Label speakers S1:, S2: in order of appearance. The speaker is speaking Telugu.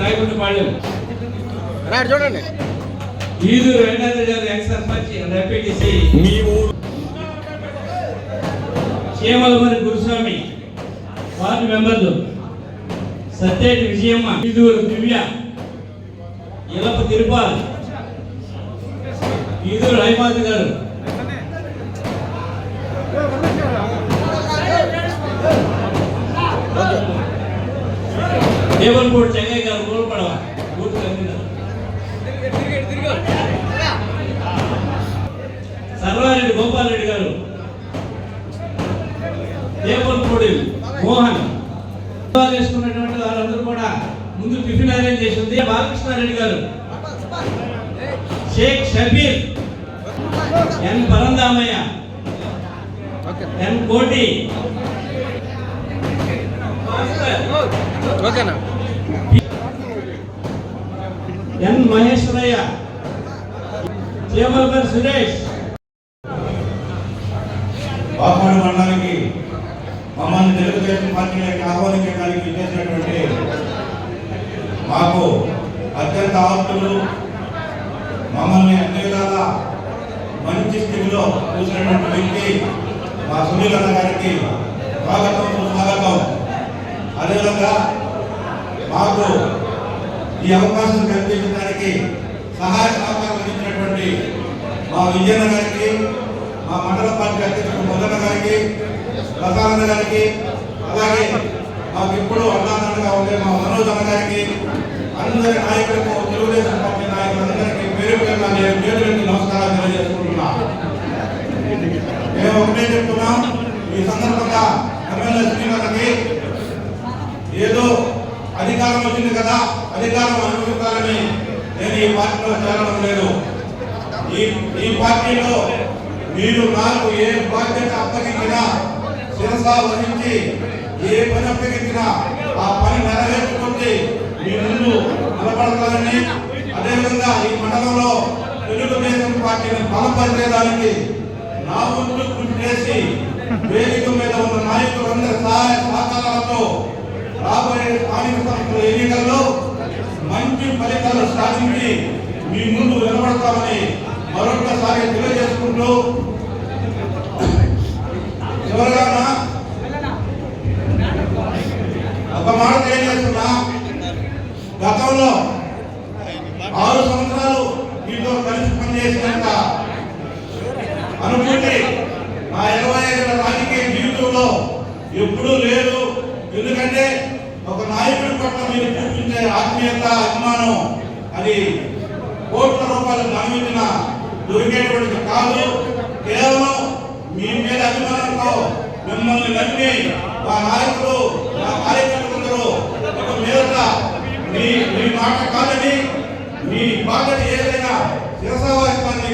S1: రాయకుంటపాళెం
S2: రాడు చూడండి.
S1: ఈదూరు వెంకటరెడ్డి గారు ఎక్స్ సర్పంచ్ ఎంపీటీసీ
S2: మీ ఊరు
S1: చీమలమరి గురుస్వామి వార్డు మెంబర్లు సత్యేటి విజయమ్మ ఈదూరు దివ్య ఇలప తిరుపాల్ ఈదూరు హైమావతి గారు. దేవన్పూడి చెంగయ్య గారు కోల్పడవ? బూత్ సర్వారెడ్డి గోపాలరెడ్డి గారు దేవన్పూడి మోహన్. చేసుకున్నటువంటి వారందరూ కూడా ముందు టిఫిన్ అరేంజ్ చేసి ఉంది బాలకృష్ణారెడ్డి గారు. షేక్ షబీర్ ఎన్ పరందామయ్య ఎన్ కోటి.
S2: ఓకేనా?
S1: ఎన్ మహేశ్వరయ్య. చేమలపల్లి సురేష్.
S3: బాపాడు మండలానికి మమ్మల్ని తెలుగుదేశం పార్టీలోకి ఆహ్వానించడానికి చేసినటువంటి మాకు అత్యంత ఆప్తులు మమ్మల్ని అన్ని విధాలా మంచి స్థితిలో చూసినటువంటి వ్యక్తి మా సునీల్ అన్న గారికి స్వాగతం సుస్వాగతం. అదేవిధంగా మాకు ఈ అవకాశం కల్పించడానికి సహాయ సహకారం అందించినటువంటి మా విజయన గారికి మా మండల పార్టీ అధ్యక్షుడు మొదన్న గారికి ప్రసాదన్న గారికి అలాగే మాకు ఇప్పుడు అన్నాదండగా ఉండే మా మనోజ్ అన్న గారికి అందరి నాయకులకు తెలుగుదేశం పార్టీ నాయకులందరికీ పేరు పేరున నేను చేతులెత్తి నమస్కారాలు తెలియజేసుకుంటున్నా. మేము ఒకటే చెప్తున్నాం ఈ సందర్భంగా ఎమ్మెల్యే శ్రీనగర్కి అధికారం వచ్చింది కదా అధికారం అనుభవించాలని నేను ఈ పార్టీలో చేరడం లేదు. ఈ ఈ పార్టీలో మీరు నాకు ఏ బాధ్యత అప్పగించినా శిరస వహించి ఏ పని అప్పగించినా ఆ పని నెరవేర్చుకుంటే మీ ముందు నిలబడతానని అదేవిధంగా ఈ మండలంలో తెలుగుదేశం పార్టీని బలపరిచేదానికి నా ముందు కృషి చేసి వేదిక మంచి ఫలితాలు సాధించి మీ ముందు నిలబడతామని మరొకసారి తెలియజేసుకుంటూ చివరిగా ఒక మాట తెలియజేస్తున్నా? గతంలో ఆరు సంవత్సరాలు మీతో కలిసి పనిచేసినంత అనుకుంటే నా ఇరవై ఐదు రాజకీయ జీవితంలో ఎప్పుడూ లేదు. ఎందుకంటే ఒక నాయకుడి పట్ల మీరు చూపించే ఆత్మీయత అభిమానం అది కోట్ల రూపాయలు నమ్మించిన దొరికేటువంటిది కాదు. కేవలం మీ మీద అభిమానంతో మిమ్మల్ని నమ్మి మా నాయకులు మా కార్యకర్తలందరూ ఒక మీద మీ మీ మాట కాదని మీ బాధ్యత ఏదైనా శిరసావాసాన్ని